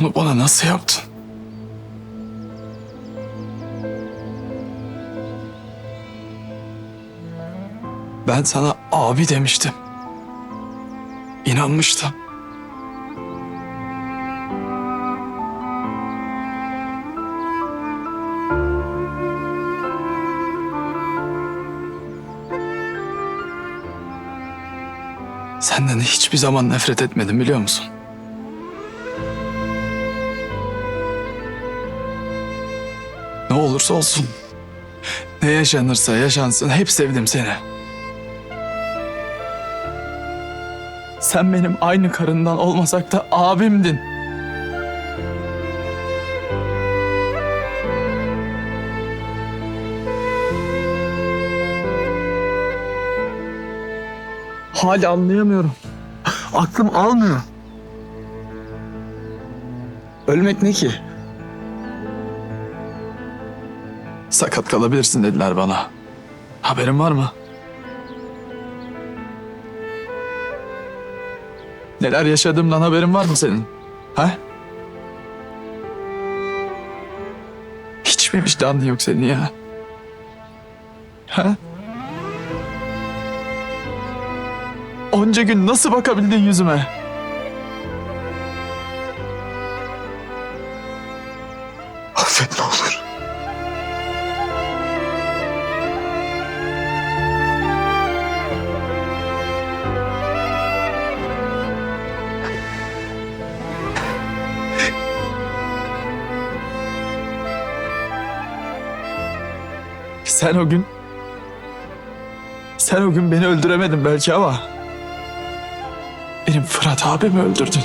Bunu bana nasıl yaptın? Ben sana abi demiştim. İnanmıştım. Senden hiçbir zaman nefret etmedim biliyor musun? Olursa olsun. Ne yaşanırsa yaşansın hep sevdim seni. Sen benim aynı karından olmasak da abimdin. Hala anlayamıyorum. Aklım almıyor. Ölmek ne ki? Sakat kalabilirsin dediler bana. Haberin var mı? Neler yaşadığımdan haberin var mı senin? Ha? Hiç mi vicdanın yok senin ya? Ha? Onca gün nasıl bakabildin yüzüme? Affet Sen o gün... Sen o gün beni öldüremedin belki ama... Benim Fırat abimi öldürdün.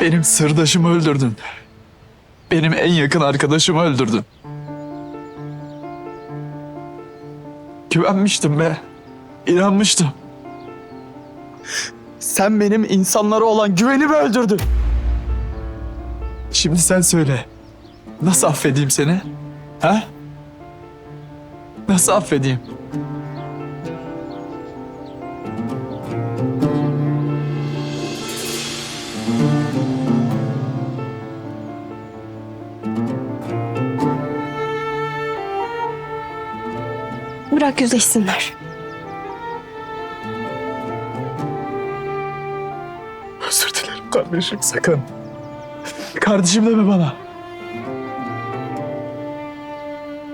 Benim sırdaşımı öldürdün. Benim en yakın arkadaşımı öldürdün. Güvenmiştim be. İnanmıştım. Sen benim insanlara olan güvenimi öldürdün. Şimdi sen söyle. Nasıl affedeyim seni? Ha? Nasıl affedeyim? Bırak yüzleşsinler. Kardeşim sakın. Kardeşim deme bana.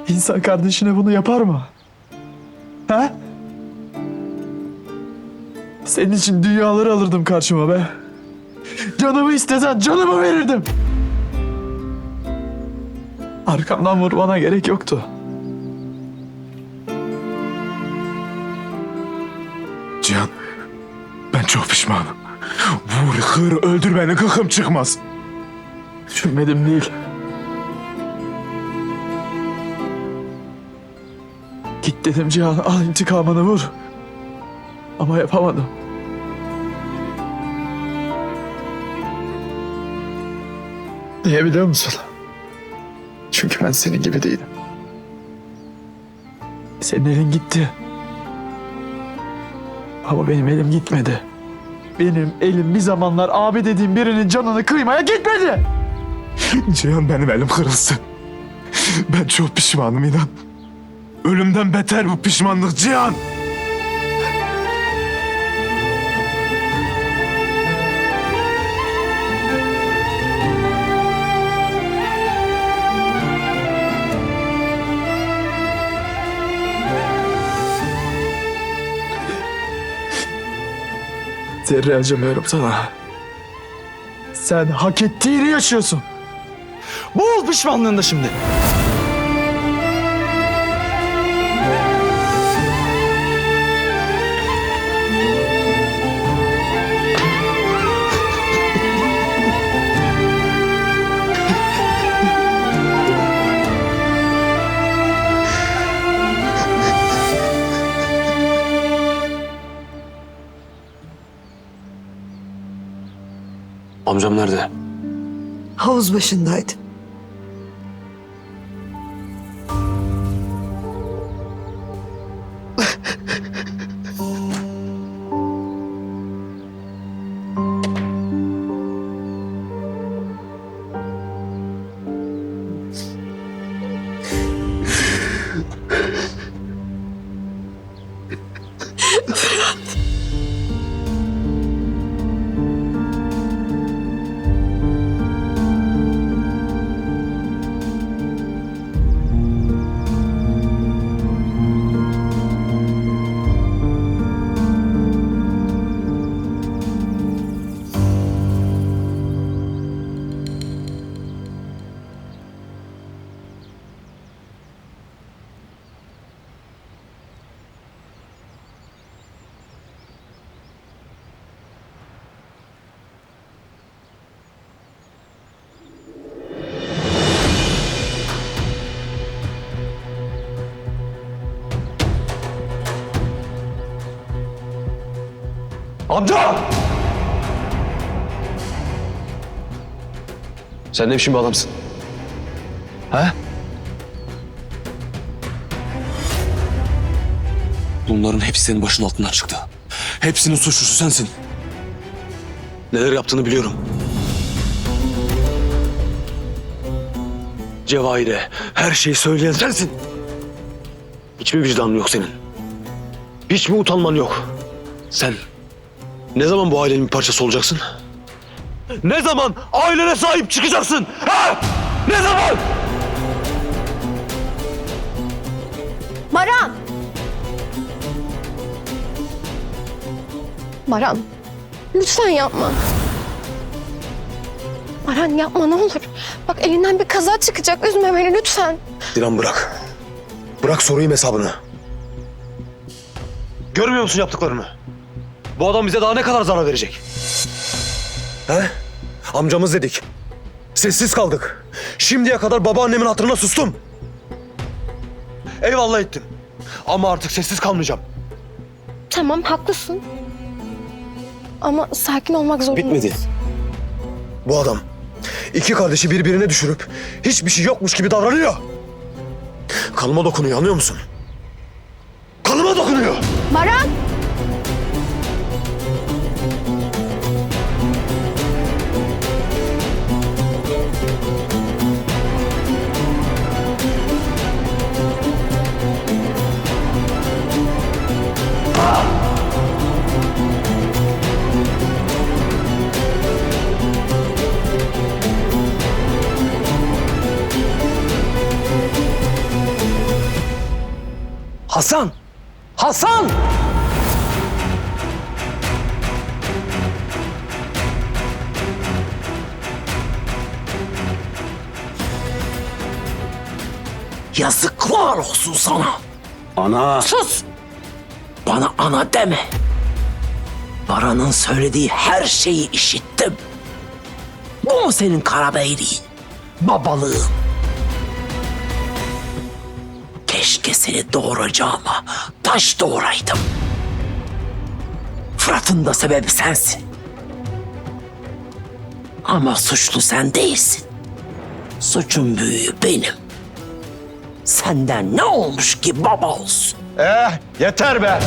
İnsan kardeşine bunu yapar mı? Ha? Senin için dünyaları alırdım karşıma be. Canımı istesen canımı verirdim. Arkamdan vurmana gerek yoktu. Cihan, ben çok pişmanım. Vur, kır, öldür beni, kıkım çıkmaz. Düşünmedim değil. Git dedim Cihan al intikamını vur. Ama yapamadım. Niye biliyor musun? Çünkü ben senin gibi değilim. Senin elin gitti. Ama benim elim gitmedi. Benim elim bir zamanlar abi dediğim birinin canını kıymaya gitmedi. Cihan benim elim kırılsın. Ben çok pişmanım inan. Ölümden beter bu pişmanlık Cihan. Zerre acımıyorum sana. Sen hak ettiğini yaşıyorsun. Bul pişmanlığında şimdi. Amcam nerede? Havuz başındaydı. Amca! Sen ne biçim bir adamsın? He? Bunların hepsi senin başının altından çıktı. Hepsinin suçlusu sensin. Neler yaptığını biliyorum. Cevahir'e her şeyi söyleyen sensin. Hiç mi vicdanın yok senin? Hiç mi utanman yok? Sen ne zaman bu ailenin bir parçası olacaksın? Ne zaman ailene sahip çıkacaksın? Ha? Ne zaman? Baran! Baran, lütfen yapma. Baran yapma ne olur. Bak elinden bir kaza çıkacak. Üzme beni lütfen. Dilan bırak. Bırak sorayım hesabını. Görmüyor musun yaptıklarını? Bu adam bize daha ne kadar zarar verecek? He? Amcamız dedik. Sessiz kaldık. Şimdiye kadar babaannemin hatırına sustum. Eyvallah ettim. Ama artık sessiz kalmayacağım. Tamam haklısın. Ama sakin olmak zorundayız. Bitmedi. Bu adam iki kardeşi birbirine düşürüp hiçbir şey yokmuş gibi davranıyor. Kanıma dokunuyor anlıyor musun? Kanıma dokunuyor. Baran! Hasan! Hasan! Yazıklar olsun sana. Ana. Sus. Bana ana deme. Baran'ın söylediği her şeyi işittim. Bu mu senin karabeyliğin? Babalığın. Keşke seni doğuracağıma taş doğuraydım. Fırat'ın da sebebi sensin. Ama suçlu sen değilsin. Suçun büyüğü benim. Senden ne olmuş ki baba olsun? Eh yeter be!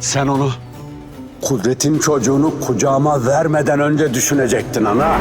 Sen onu Kudret'in çocuğunu kucağıma vermeden önce düşünecektin ana.